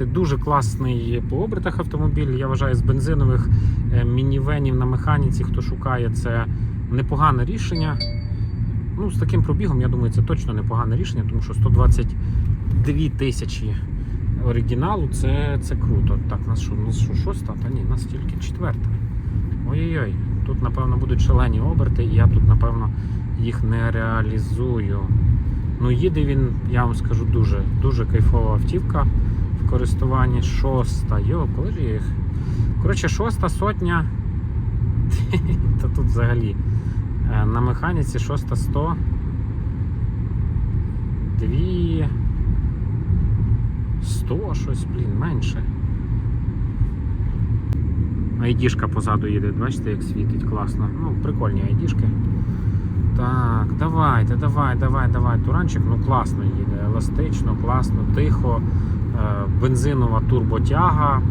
Дуже класний по обертах автомобіль. Я вважаю, з бензинових е, мінівенів на механіці, хто шукає, це непогане рішення. Ну, з таким пробігом, я думаю, це точно непогане рішення, тому що 122 тисячі оригіналу це, це круто. Так, нас що, нас що шоста? Та ні, нас тільки четверта. Ой-ой-ой, тут, напевно, будуть шалені оберти, і я тут, напевно, їх не реалізую. Ну, їде він, я вам скажу, дуже, дуже кайфова автівка користуванні. Шоста. Йо, коли ж я їх? Коротше, шоста сотня. Та тут взагалі. е, На механіці шоста 100. Дві. 100 щось, блін, менше. Айдішка позаду їде, бачите, як світить класно. Ну, прикольні айдішки. Так, давайте, давай, давай, давай. Туранчик, ну класно їде, еластично, класно, тихо, бензинова турботяга.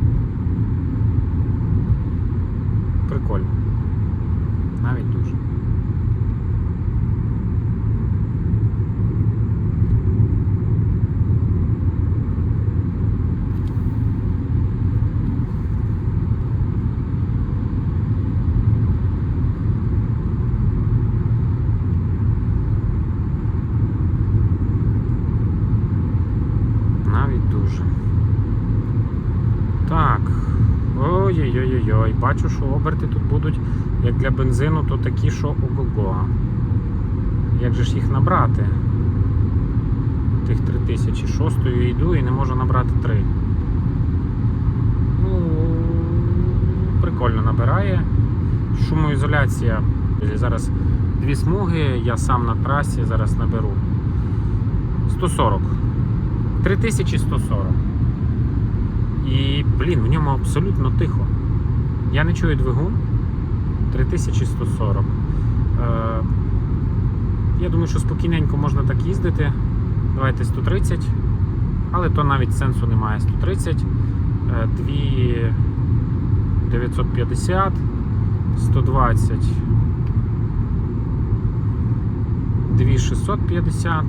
Прикольно. Навіть дуже. Навіть дуже. Так. Ой-ой-ой-ой. Бачу, що оберти тут будуть, як для бензину, то такі, що ого-го. Як же ж їх набрати? Тих 3000. Шостою йду і не можу набрати 3. Ну, прикольно набирає. Шумоізоляція. Зараз дві смуги, я сам на трасі, зараз наберу. 140. 3140. І, блін, в ньому абсолютно тихо. Я не чую двигун. 3140. Е, я думаю, що спокійненько можна так їздити. Давайте 130. Але то навіть сенсу немає. 130, е, 2 950, 120, 2 650.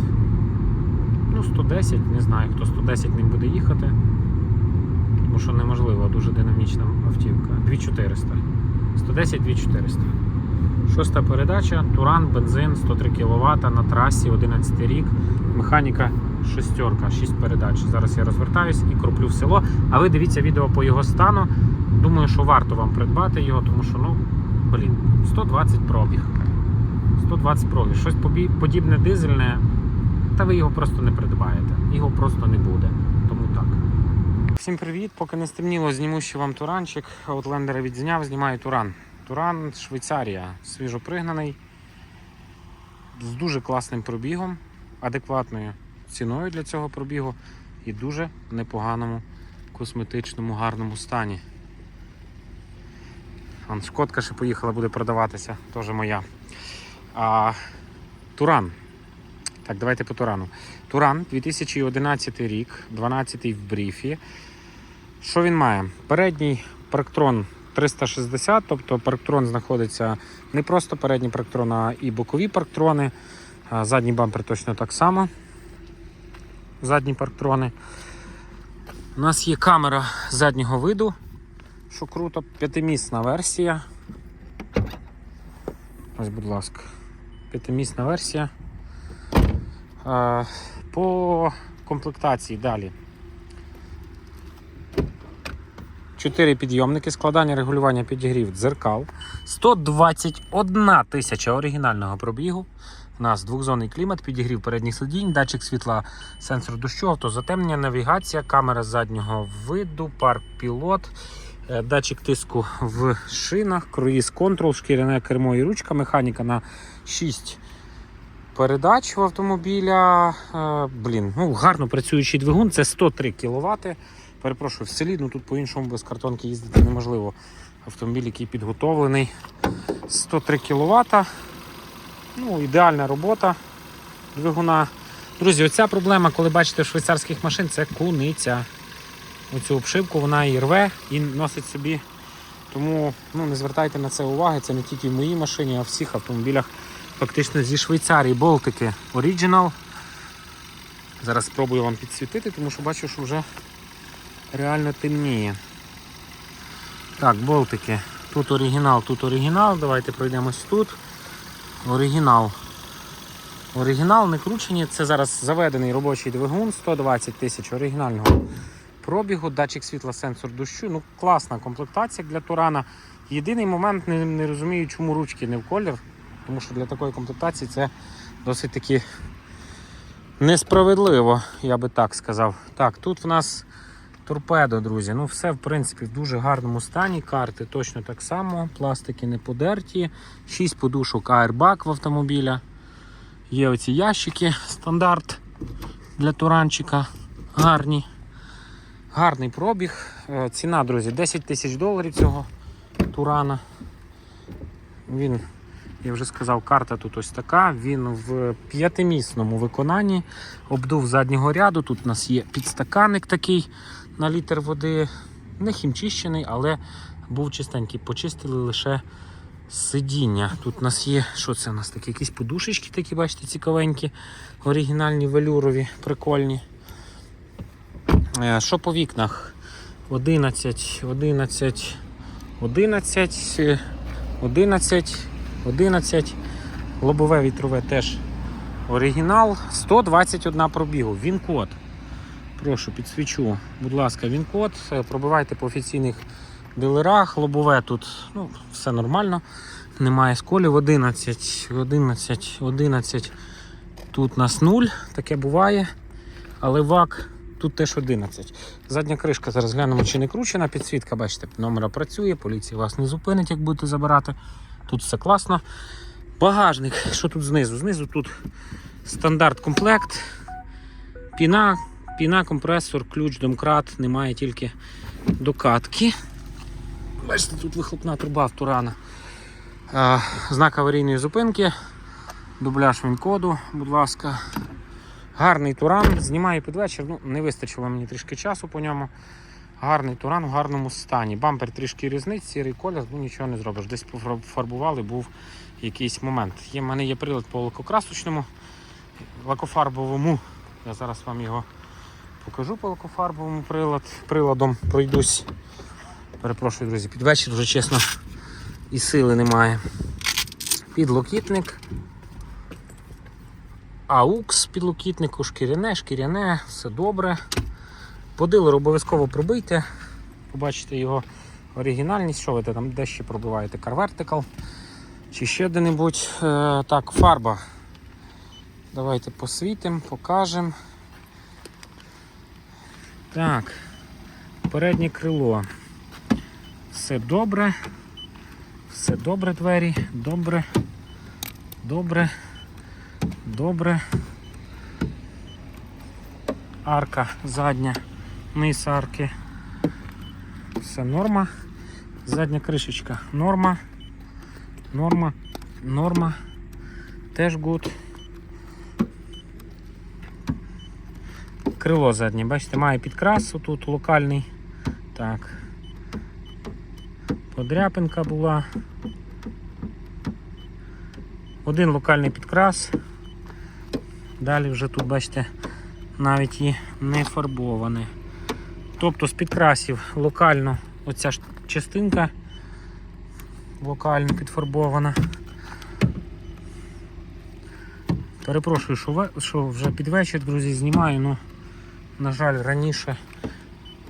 Ну, 110, не знаю, хто 110 ним буде їхати. Тому що неможливо, дуже динамічна автівка. 2400. 110 2400. Шоста передача, Туран, бензин, 103 кВт на трасі, 11 рік. Механіка шестерка, 6 передач. Зараз я розвертаюсь і кроплю в село. А ви дивіться відео по його стану. Думаю, що варто вам придбати його, тому що, ну, блін, 120 пробіг. 120 пробіг. Щось подібне дизельне, та ви його просто не придбаєте. Його просто не буде. Всім привіт! Поки не стемніло, зніму ще вам туранчик. Outlander відзняв, знімаю туран. Туран Швейцарія, свіжопригнаний, з дуже класним пробігом, адекватною ціною для цього пробігу і дуже непоганому косметичному гарному стані. Вон, Шкодка ще поїхала, буде продаватися, теж моя. А, Туран. Так, давайте по Турану. Туран 2011 рік, 12-й в бріфі. Що він має? Передній парктрон 360, тобто парктрон знаходиться не просто передній парктрон, а і бокові парктрони. Задній бампер точно так само. Задні парктрони. У нас є камера заднього виду, що круто, п'ятимісна версія. Ось, будь ласка, п'ятимісна версія. По комплектації далі. Чотири підйомники, складання регулювання підігрів дзеркал. 121 тисяча оригінального пробігу. У нас двохзонний клімат, підігрів передніх сидінь, датчик світла, сенсор дощу, автозатемнення, навігація, камера заднього виду, парк пілот, е, датчик тиску в шинах, круїз контрол, шкіряне кермо і ручка, механіка на 6 передач в автомобіля. Е, Блін, ну гарно працюючий двигун, це 103 кВт. Перепрошую, в селі, ну тут по-іншому без картонки їздити неможливо. Автомобіль, який підготовлений. 103 кВт. Ну, ідеальна робота двигуна. Друзі, оця проблема, коли бачите в швейцарських машин, це куниця. Оцю обшивку вона і рве і носить собі. Тому ну, не звертайте на це уваги, це не тільки в моїй машині, а в всіх автомобілях фактично зі Швейцарії. Болтики Original. Зараз спробую вам підсвітити, тому що бачу, що вже реально темніє. Так, болтики. Тут оригінал, тут оригінал. Давайте пройдемось тут. Оригінал. Оригінал не кручені. Це зараз заведений робочий двигун 120 тисяч оригінального пробігу, датчик світла, сенсор дощу. Ну, класна комплектація для Турана. Єдиний момент не, не розумію, чому ручки не в колір, тому що для такої комплектації це досить таки несправедливо, я би так сказав. Так, тут в нас торпедо, друзі. Ну, все, в принципі, в дуже гарному стані. Карти точно так само, пластики не подерті, 6 подушок аербак в автомобіля. Є оці ящики, стандарт для туранчика. Гарні. Гарний пробіг. Е, Ціна, друзі, 10 тисяч доларів цього турана. Він, я вже сказав, карта тут ось така. Він в п'ятимісному виконанні. Обдув заднього ряду. Тут у нас є підстаканник такий на літр води. Не хімчищений, але був чистенький. Почистили лише сидіння. Тут у нас є, що це у нас такі? Якісь подушечки такі, бачите, цікавенькі, оригінальні велюрові, прикольні. Е, Що по вікнах? 11, 11, 11, е, 11, 11. Лобове вітрове теж оригінал. 121 пробігу. Він код. Прошу, підсвічу. Будь ласка, він код. Е, Пробивайте по офіційних дилерах. Лобове тут ну, все нормально. Немає сколів. 11, 11, 11. Тут нас 0, таке буває. Але ВАК тут теж 11. Задня кришка зараз глянемо, чи не кручена. Підсвітка, бачите, номера працює, поліція вас не зупинить, як будете забирати. Тут все класно. Багажник, що тут знизу? Знизу тут стандарт комплект. Піна, піна, компресор, ключ, домкрат, немає тільки докатки. Бачите, тут вихлопна труба в Турана. Знак аварійної зупинки. Дубляж він-коду, будь ласка. Гарний туран, знімаю під вечір. Ну, не вистачило мені трішки часу по ньому. Гарний туран в гарному стані. Бампер трішки різниць, сірий колір, ну нічого не зробиш. Десь пофарбували, був якийсь момент. В мене є прилад по лакокрасочному, лакофарбовому. Я зараз вам його покажу по прилад, приладом пройдусь. Перепрошую, друзі, під вечір вже чесно і сили немає. Підлокітник. AUX підлокітнику, шкіряне, шкіряне, все добре. По дилеру обов'язково пробийте, побачите його оригінальність, що ви там дещо пробиваєте Car Vertical чи ще де-небудь. Е, так, фарба. Давайте посвітимо, покажемо. Так, переднє крило. Все добре. Все добре, двері, добре, добре. Добре. Арка задня, низ арки. Все норма. Задня кришечка норма. Норма. Норма. Теж гуд. Крило заднє, бачите, має підкрас тут локальний. Так. Подряпинка була. Один локальний підкрас. Далі вже тут, бачите, навіть і не фарбоване. Тобто з підкрасів локально оця ж частинка локально підфарбована. Перепрошую, що вже під вечір, друзі, знімаю, ну, на жаль, раніше,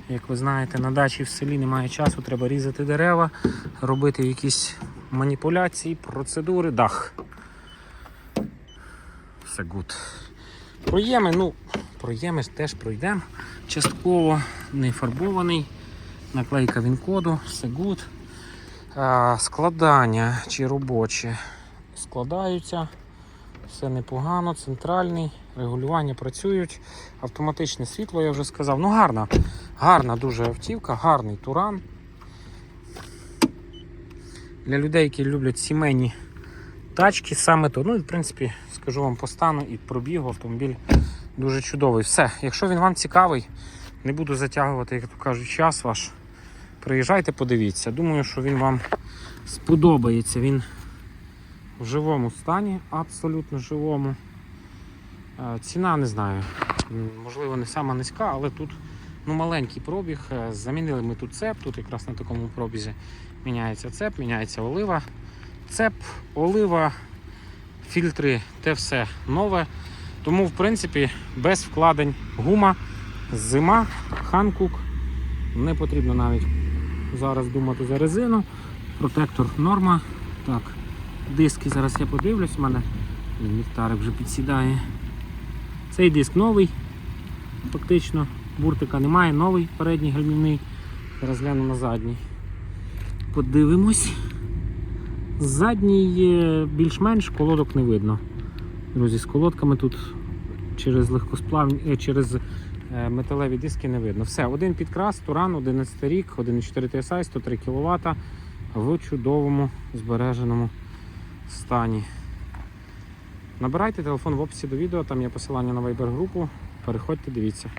як ви знаєте, на дачі в селі немає часу, треба різати дерева, робити якісь маніпуляції, процедури, дах. Все гуд. Проєми, ну, проєми теж пройдемо. Частково не фарбований. Наклейка він-коду, все гуд. Складання чи робочі складаються. Все непогано, центральний, регулювання працюють, автоматичне світло, я вже сказав. Ну гарна, гарна дуже автівка, гарний туран. Для людей, які люблять сімейні тачки, саме то. Ну і в принципі, скажу вам по стану і пробігу автомобіль дуже чудовий. Все, якщо він вам цікавий, не буду затягувати, як то кажуть, час ваш. Приїжджайте, подивіться. Думаю, що він вам сподобається. Він в живому стані, абсолютно живому. Е, Ціна не знаю. Можливо, не сама низька, але тут Ну, маленький пробіг. Е, Замінили ми тут цеп, тут якраз на такому пробізі міняється цеп, міняється олива. Цеп, олива, фільтри, те все нове. Тому, в принципі, без вкладень гума, зима, ханкук. Не потрібно навіть зараз думати за резину. Протектор норма. Так, диски зараз я подивлюсь, у мене ліхтарик вже підсідає. Цей диск новий, фактично. Буртика немає, новий передній гальмівний. Зараз гляну на задній. Подивимось. Задній більш-менш колодок не видно. Друзі, з колодками тут через легкосплавні, е, через е, металеві диски не видно. Все, один підкрас, Туран, 11 рік, 1,4 TSI, 103 кВт в чудовому збереженому стані. Набирайте телефон в описі до відео, там є посилання на Viber групу. Переходьте, дивіться.